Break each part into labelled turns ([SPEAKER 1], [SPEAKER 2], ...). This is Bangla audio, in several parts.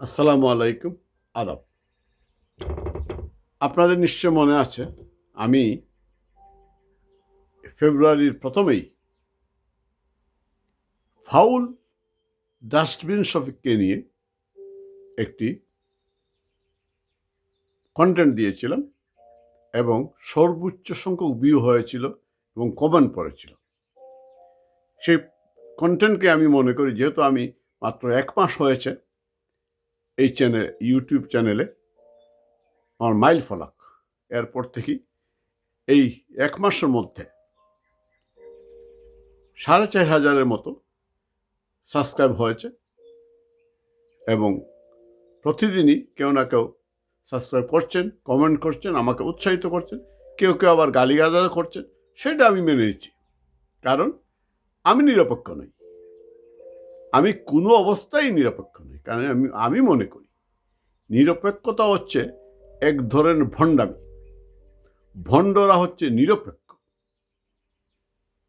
[SPEAKER 1] আসসালামু আলাইকুম। আদাব। আপনাদের নিশ্চয় মনে আছে, আমি ফেব্রুয়ারির প্রথমেই ফাউল ডাস্টবিন শফিককে নিয়ে একটি কন্টেন্ট দিয়েছিলাম এবং সর্বোচ্চ সংখ্যক ভিউ হয়েছিল এবং কমেন্ট পড়েছিল। সেই কন্টেন্টকে আমি মনে করি, যেহেতু আমি মাত্র এক মাস হয়েছে এই চ্যানেল ইউটিউব চ্যানেলে আমার মাইল ফলক। এরপর থেকেই এই এক মাসের মধ্যে সাড়ে চার হাজারের মতো সাবস্ক্রাইব হয়েছে এবং প্রতিদিনই কেউ না কেউ সাবস্ক্রাইব করছেন কমেন্ট করছেন, আমাকে উৎসাহিত করছেন, কেউ কেউ আবার গালিগাজা করছেন, সেটা আমি মেনে নিচ্ছি। কারণ আমি নিরপেক্ষ নই। আমি কোনো অবস্থায় নিরপেক্ষ নই। কারণ আমি আমি মনে করি, নিরপেক্ষতা হচ্ছে এক ধরনের ভণ্ডামি। ভণ্ডরা হচ্ছে নিরপেক্ষ।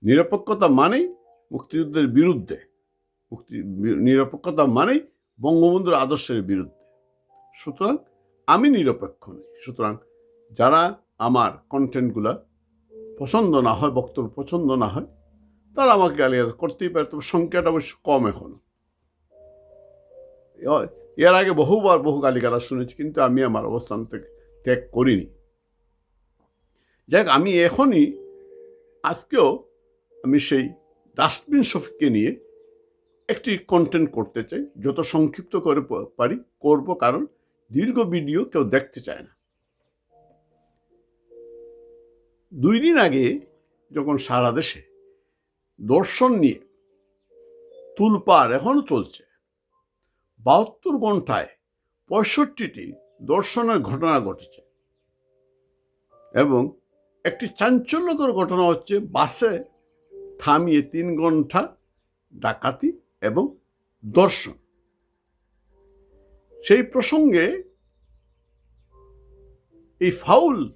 [SPEAKER 1] নিরপেক্ষতা মানেই মুক্তিযুদ্ধের বিরুদ্ধে, মুক্তি, নিরপেক্ষতা মানেই বঙ্গবন্ধুর আদর্শের বিরুদ্ধে। সুতরাং আমি নিরপেক্ষ নই। সুতরাং যারা আমার কন্টেন্টগুলো পছন্দ না হয়, বক্তব্য পছন্দ না হয়, তারা আমাকে গালিগালাজ করতেই পারে, তবে সংখ্যাটা অবশ্য কম এখনও। এ- এর আগে বহুবার বহু গালিগালাজ শুনেছি, কিন্তু আমি আমার অবস্থান থেকে ত্যাগ করিনি। যাক, আমি এখনই, আজকেও আমি সেই ডাস্টবিন শফিককে নিয়ে একটি কন্টেন্ট করতে চাই, যত সংক্ষিপ্ত করে পারি, করব, কারণ দীর্ঘ ভিডিও কেউ দেখতে চায় না। দুই দিন আগে যখন সারা দেশে দর্শন নিয়ে তুলপার এখনও চলছে বাহাত্তর ঘন্টায় পঁয়ষট্টিটি দর্শনের ঘটনা ঘটেছে। এবং একটি চাঞ্চল্যকর ঘটনা হচ্ছে, বাসে থামিয়ে তিন ঘণ্টা ডাকাতি এবং দর্শন। সেই প্রসঙ্গে এই ফাউল,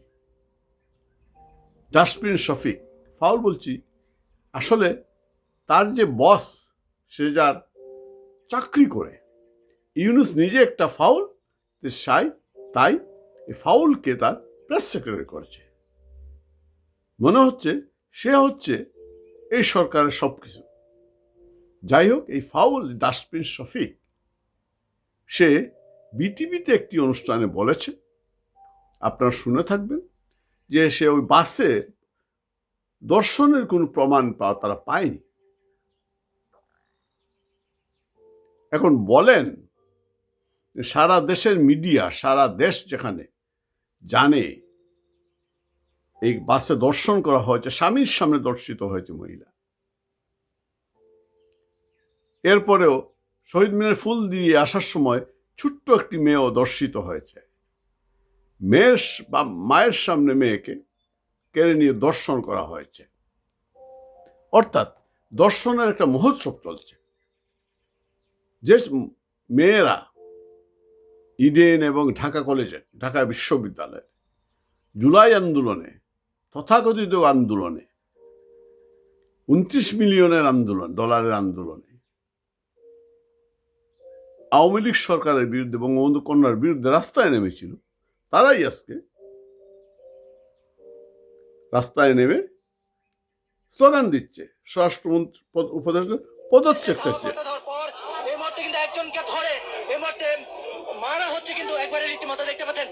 [SPEAKER 1] ডাস্টবিন শফিক, ফাউল বলছি, আসলে তার যে বস, সে যার চাকরি করে ইউনুস নিজে একটা ফাউল সাই, তাই এই ফাউলকে তার প্রেস সেক্রেটারি করেছে। মনে হচ্ছে সে হচ্ছে এই সরকারের সব কিছু যাই হোক, এই ফাউল, ডাস্টবিন শফিক, সে বিটিভিতে একটি অনুষ্ঠানে বলেছে, আপনারা শুনে থাকবেন, যে সে ওই বাসে দর্শনের কোনো প্রমাণ পা- তারা পায়নি। এখন বলেন সারা দেশের মিডিয়া, সারা দেশ যেখানে জানে এই বাসে দর্শন করা হয়েছে, স্বামীর সামনে দর্শিত হয়েছে মহিলা। এরপরেও শহীদ মিনার ফুল দিয়ে আসার সময় ছোট্ট একটি মেয়েও দর্শিত হয়েছে। মেয়ের বা মায়ের সামনে মেয়েকে কেড়ে নিয়ে দর্শন করা হয়েছে। অর্থাৎ দর্শনের একটা মহোৎসব চলছে। যে মেয়েরা ইডেন এবং ঢাকা কলেজে, ঢাকা বিশ্ববিদ্যালয়ে। জুলাই আন্দোলনে, তথাকথিত আন্দোলনে, উনত্রিশ মিলিয়নের আন্দোলন, ডলারের আন্দোলনে। আওয়ামী লীগ সরকারের বিরুদ্ধে, বঙ্গবন্ধু কন্যার বিরুদ্ধে রাস্তায় নেমেছিল। তারাই আজকে রাস্তায় নেমে স্লোগান দিচ্ছে। স্বরাষ্ট্রমন্ত্রী, পদ- উপদেষ্টা পদত্যাগ চাচ্ছে
[SPEAKER 2] মারা হচ্ছে কিন্তু একবারে রীতিমতো দেখতে পাচ্ছেন।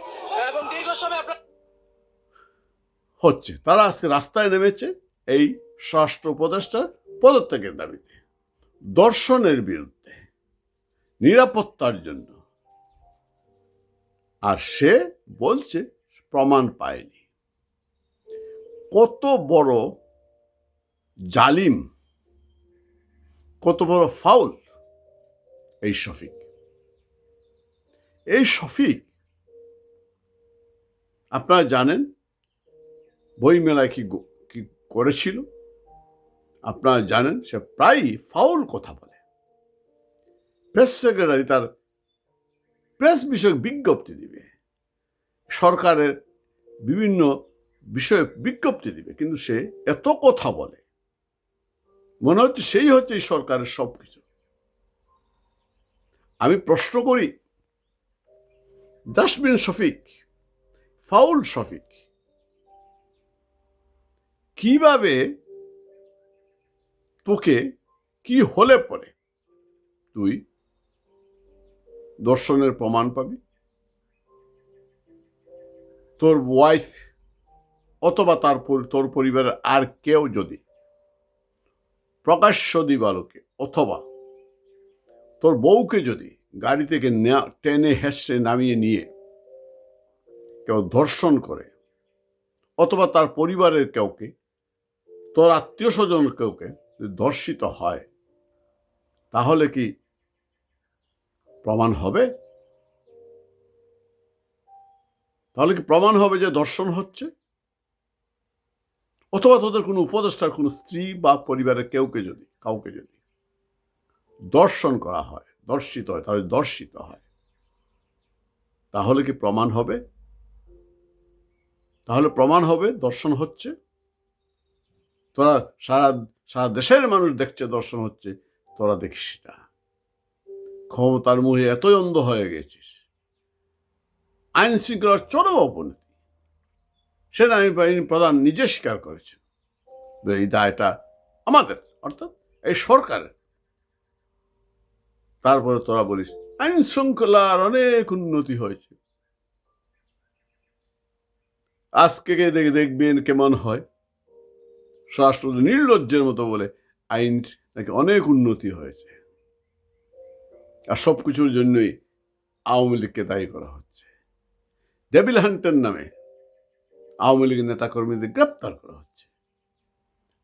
[SPEAKER 2] এবং দীর্ঘ সময় আপনার
[SPEAKER 1] হচ্ছে। তারা আজকে রাস্তায় নেমেছে এই স্বরাষ্ট্র উপদেষ্টার পদত্যাগের দাবিতে। দর্শনের বিরুদ্ধে, নিরাপত্তার জন্য। আর সে বলছে, প্রমাণ পায়নি। কত বড় জালিম, কত বড় ফাউল এই শফিক। এই শফিক, আপনারা জানেন বই মেলায় কি কি করেছিল? আপনারা জানেন সে প্রায়ই ফাউল কথা বলে। প্রেস সেক্রেটারি তার প্রেস বিষয়ক বিজ্ঞপ্তি দিবে। সরকারের বিভিন্ন বিষয়ে বিজ্ঞপ্তি দিবে, কিন্তু সে এত কথা বলে। মনে হচ্ছে সেই হচ্ছে এই সরকারের সব কিছু আমি প্রশ্ন করি ডাস্টবিন শফিক, ফাউল শফিক। কীভাবে তোকে কি হলে পরে তুই দর্শনের প্রমাণ পাবি? তোর ওয়াইফ অথবা তার তোর পরিবারের আর কেউ যদি প্রকাশ্য দিবালোকে অথবা তোর বউকে যদি গাড়ি থেকে টেনে হেসে নামিয়ে নিয়ে কেউ ধর্ষণ করে, অথবা তার পরিবারের কেউকে, তোর আত্মীয় স্বজন কেউকে ধর্ষিত হয়, তাহলে কি প্রমাণ হবে? তাহলে কি প্রমাণ হবে যে দর্শন হচ্ছে? অথবা তোদের কোনো উপদেষ্টার কোনো স্ত্রী বা পরিবারের কেউকে যদি, কাউকে যদি দর্শন করা হয় দর্শিত হয়, তাহলে দর্শিত হয়। তাহলে কি প্রমাণ হবে? তাহলে প্রমাণ হবে, দর্শন হচ্ছে। তোরা সারা সারা দেশের মানুষ দেখছে দর্শন হচ্ছে, তোরা দেখিস না। ক্ষমতার মুহে এতই অন্ধ হয়ে গেছিস। আইন শৃঙ্খলার চরম অবনতি। সেনাবাহিনী বাহিনী প্রধান নিজে স্বীকার করেছেন এই দায়টা আমাদের, অর্থাৎ এই সরকারের। তারপরে তোরা বলিস, আইন শৃঙ্খলার অনেক উন্নতি হয়েছে। আজকে দেখে দেখবেন কেমন হয়। স্বরাষ্ট্র নির্লজ্জের মতো বলে, আইন নাকি অনেক উন্নতি হয়েছে। আর সব কিছুর জন্যই আওয়ামী লীগকে দায়ী করা হচ্ছে। ডেভিল হান্টের নামে আওয়ামী লীগের নেতাকর্মীদের গ্রেপ্তার করা হচ্ছে।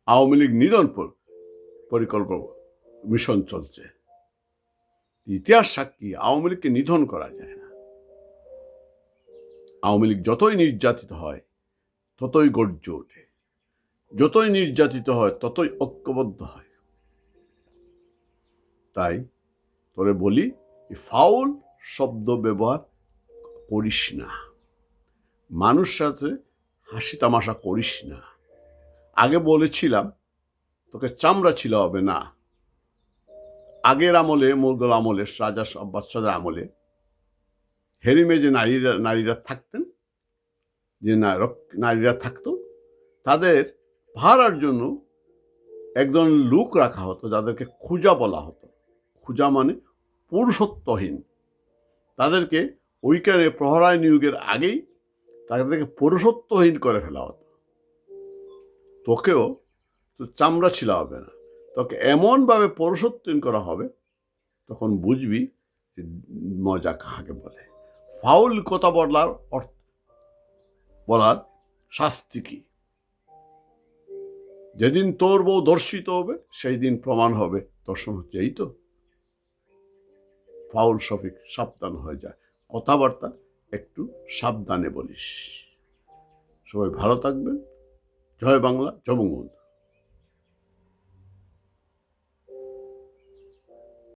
[SPEAKER 1] আওয়ামী লীগ নিধন পর- পরিকল্পনা মিশন চলছে। ইতিহাস সাক্ষী আওয়ামী লীগকে নিধন করা যায় না। আওয়ামী লীগ যতই নির্যাতিত হয়, ততই গর্জে ওঠে। যতই নির্যাতিত হয়, ততই ঐক্যবদ্ধ হয়। তাই তোরে বলি ফাউল শব্দ ব্যবহার করিস না। মানুষ সাথে হাসি তামাশা করিস না। আগে বলেছিলাম, তোকে চামড়া ছিল হবে না। আগের আমলে মোগল আমলে, রাজা বাচ্চাদের আমলে হেরিমে যে নারীরা নারীরা থাকতেন, যে নারীরা থাকতো, তাদের ভাড়ার জন্য একজন লোক রাখা হতো, যাদেরকে খুজা বলা হতো। খুজা মানে পুরুষত্বহীন। তাদেরকে ওইখানে প্রহরায় নিয়োগের আগেই তাদেরকে পুরুষত্বহীন করে ফেলা হতো। তোকেও তো চামড়া ছিল হবে না। তোকে এমনভাবে পুরুষত্বহীন করা হবে, তখন বুঝবি মজা কাহাকে বলে। ফাউল কথা বলার অর্থ, বলার শাস্তি কি? যেদিন তোর বউ দর্শিত হবে সেই দিন প্রমাণ হবে, দর্শন হচ্ছে এই তো। ফাউল শফিক সাবধান হয়ে যায়। কথাবার্তা একটু সাবধানে বলিস। সবাই ভালো থাকবেন। জয় বাংলা, জয় বঙ্গবন্ধু।